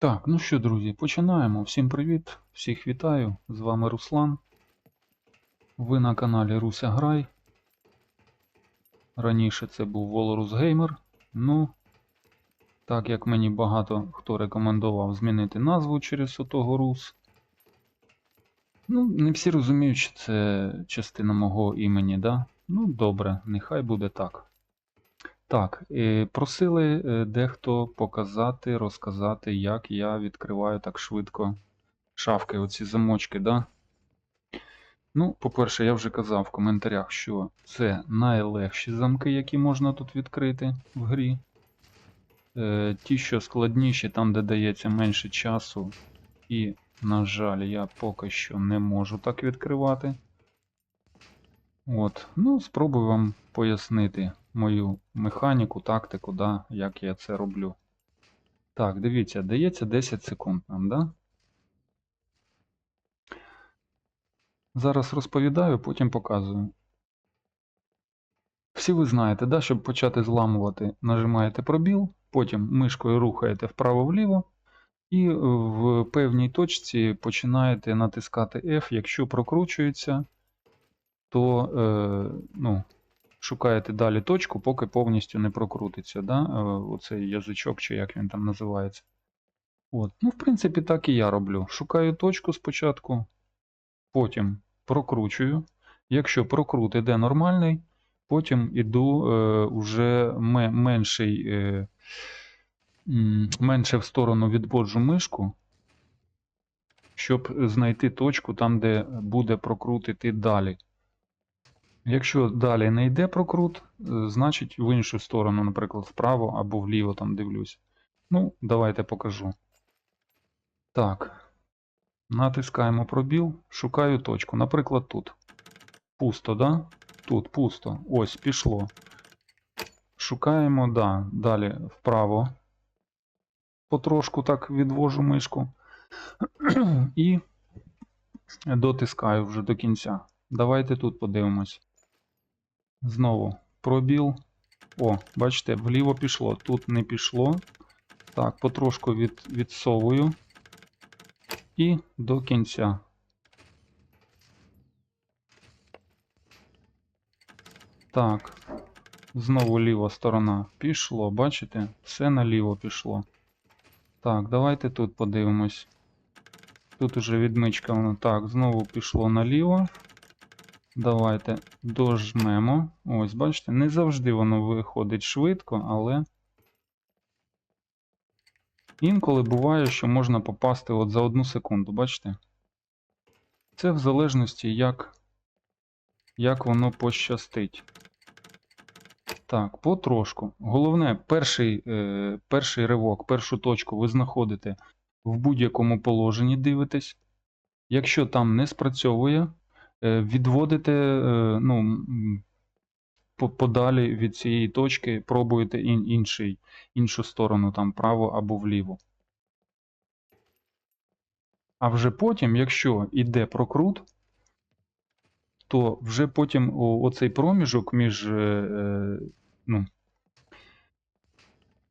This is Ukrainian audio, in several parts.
Так, ну що, друзі, починаємо. Всім привіт, всіх вітаю. З вами Руслан. Ви на каналі Руся Грай. Раніше це був Волорус Геймер. Ну, так як мені багато хто рекомендував змінити назву через отого Рус. Ну, не всі розуміють, що це частина мого імені, да? Ну, добре, нехай буде так. Так, просили е, дехто показати, розказати, як я відкриваю так швидко шафки, оці замочки, да? Ну, по-перше, я вже казав в коментарях, що це найлегші замки, які можна тут відкрити в грі. Е, ті, що складніші, там, де дається менше часу, і, на жаль, я поки що не можу так відкривати. От, ну, спробую вам пояснити мою механіку, тактику, да, як я це роблю. Так, дивіться, дається 10 секунд нам, да? Зараз розповідаю, потім показую. Всі ви знаєте, да, щоб почати зламувати, нажимаєте пробіл, потім мишкою рухаєте вправо-вліво, і в певній точці починаєте натискати F, якщо прокручується, то е, ну, шукаєте далі точку, поки повністю не прокрутиться. Да? е, Оцей язичок, чи як він там називається. От. Ну, в принципі, так і я роблю. Шукаю точку спочатку, потім прокручую. Якщо прокрут іде нормальний, потім іду е, ме- менший, е, менше в сторону відводжу мишку, щоб знайти точку там, де буде прокрут іти далі. Якщо далі не йде прокрут, е, значить в іншу сторону, наприклад, вправо або вліво там дивлюсь. Ну, давайте покажу. Так. Натискаємо пробіл, шукаю точку. Наприклад, тут. Пусто, да? Тут пусто. Ось, пішло. Шукаємо, да, далі вправо. Потрошку так відвожу мишку. І дотискаю вже до кінця. Давайте тут подивимось. Знову пробіл. О, бачите, вліво пішло. Тут не пішло. Так, потрошку від, відсовую. І до кінця. Так. Знову ліва сторона. Пішло, бачите? Все наліво пішло. Так, давайте тут подивимось. Тут уже відмичка. Так, знову пішло наліво. Давайте дожмемо. Ось, бачите, не завжди воно виходить швидко, але інколи буває, що можна попасти от за одну секунду, бачите? Це в залежності, як, як воно пощастить. Так, потрошку. Головне, перший, е, перший ривок, першу точку ви знаходите в будь-якому положенні, дивитесь. Якщо там не спрацьовує, відводите е, ну, подалі від цієї точки, пробуєте ін, інший, іншу сторону, там право або вліво. А вже потім, якщо йде прокрут, то вже потім оцей проміжок між, е, е, ну,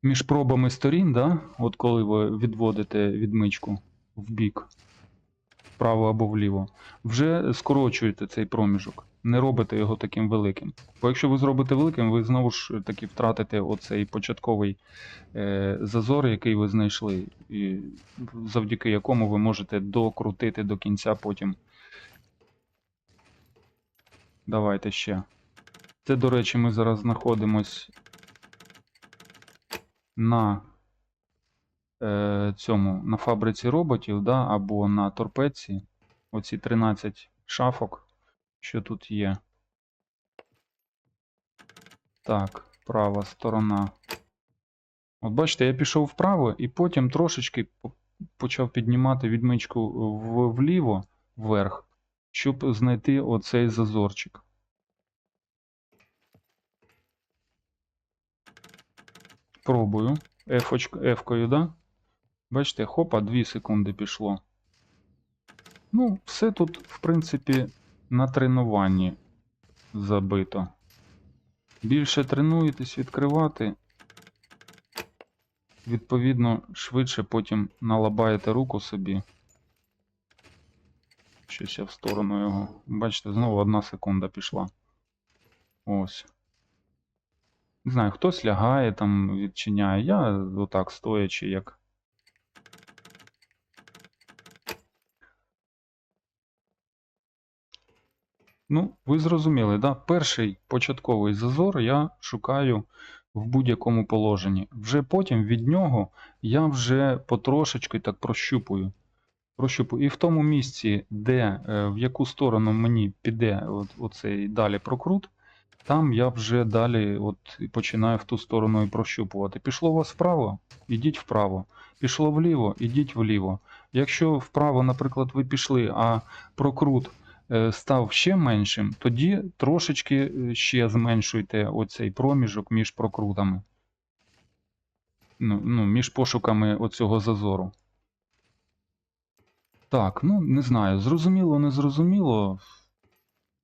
між пробами сторін, да, от коли ви відводите відмичку в бік, вправо або вліво, вже скорочуєте цей проміжок, не робите його таким великим. Бо якщо ви зробите великим, ви знову ж таки втратите оцей початковий е, зазор, який ви знайшли, і завдяки якому ви можете докрутити до кінця потім. Давайте ще. Це, до речі, ми зараз знаходимось на цьому на фабриці роботів, да, або на торпедці. Оці 13 шафок, що тут є. Так, права сторона. От бачите, я пішов вправо і потім трошечки почав піднімати відмичку вліво, вверх, щоб знайти оцей зазорчик. Пробую. F-кою, да? Бачите, хопа, 2 секунди пішло. Ну, все тут, в принципі, на тренуванні забито. Більше тренуєтесь відкривати, відповідно, швидше потім налабаєте руку собі. Щось я в сторону його. Бачите, знову одна секунда пішла. Ось. Не знаю, хтось лягає там, відчиняє. Я отак стоячи, як. Ну, ви зрозуміли, да? Перший початковий зазор я шукаю в будь-якому положенні. Вже потім від нього я вже потрошечки так прощупую. прощупую. І в тому місці, де, е, в яку сторону мені піде от, оцей далі прокрут, там я вже далі от, починаю в ту сторону і прощупувати. Пішло у вас вправо, ідіть вправо. Пішло вліво, ідіть вліво. Якщо вправо, наприклад, ви пішли, а прокрут став ще меншим, тоді трошечки е, ще зменшуйте оцей проміжок між прокрутами. Ну, ну, між пошуками оцього зазору. Так, ну не знаю, зрозуміло, не зрозуміло.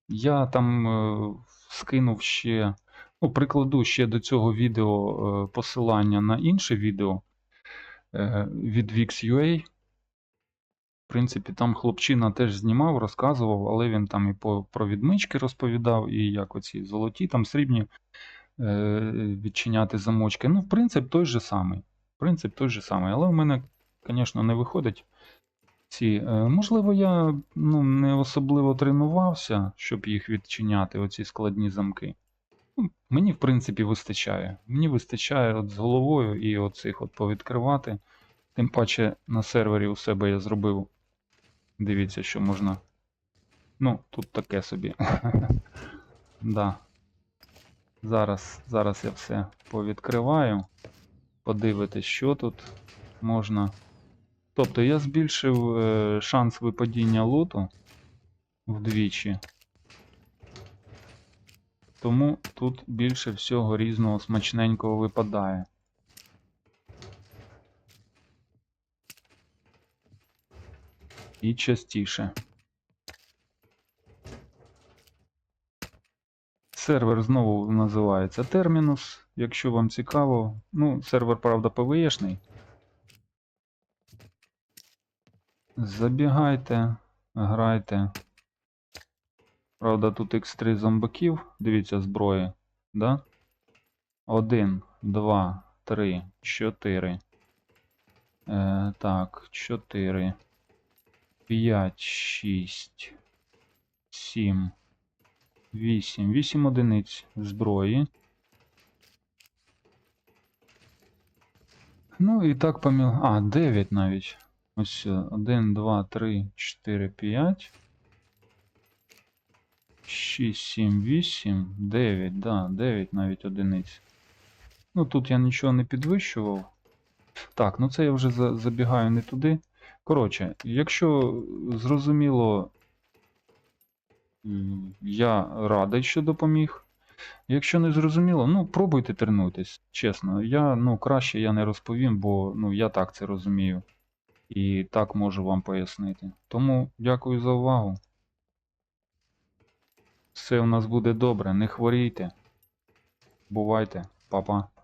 Я там е, скинув ще, ну, прикладу ще до цього відео е, посилання на інше відео е, від VixUA. В принципі, там хлопчина теж знімав, розказував, але він там і по, про відмички розповідав, і як оці золоті, там срібні е, відчиняти замочки. Ну, принцип той же самий. Принцип той же самий. Але в мене, звісно, не виходить. Ці, е, можливо, я ну, не особливо тренувався, щоб їх відчиняти, оці складні замки. Ну, Мені, в принципі, вистачає. Мені вистачає от з головою і оцих от повідкривати. Тим паче на сервері у себе я зробив. Дивіться, що можна. Ну, тут таке собі. да. Зараз, зараз я все повідкриваю. Подивитись, що тут можна. Тобто я збільшив е, шанс випадіння лоту вдвічі. Тому тут більше всього різного смачненького випадає. І частіше. Сервер знову називається Terminus, якщо вам цікаво. Ну, сервер, правда, PvE-шний. Забігайте, грайте. Правда, тут X3 зомбаків. Дивіться зброї. Да? 1, 2, 3, 4. Е, так, 4. 5, 6, 7, 8. 8 одиниць зброї. Ну і так поміл. А, 9 навіть. Ось 1, 2, 3, 4, 5. 6, 7, 8, 9, да, 9 навіть одиниць. Ну тут я нічого не підвищував. Так, ну це я вже забігаю не туди. Коротше, якщо зрозуміло, я радий, що допоміг. Якщо не зрозуміло, ну пробуйте тренуйтесь, чесно. Я, ну, краще я не розповім, бо ну, я так це розумію. І так можу вам пояснити. Тому дякую за увагу. Все у нас буде добре, не хворійте. Бувайте, па-па.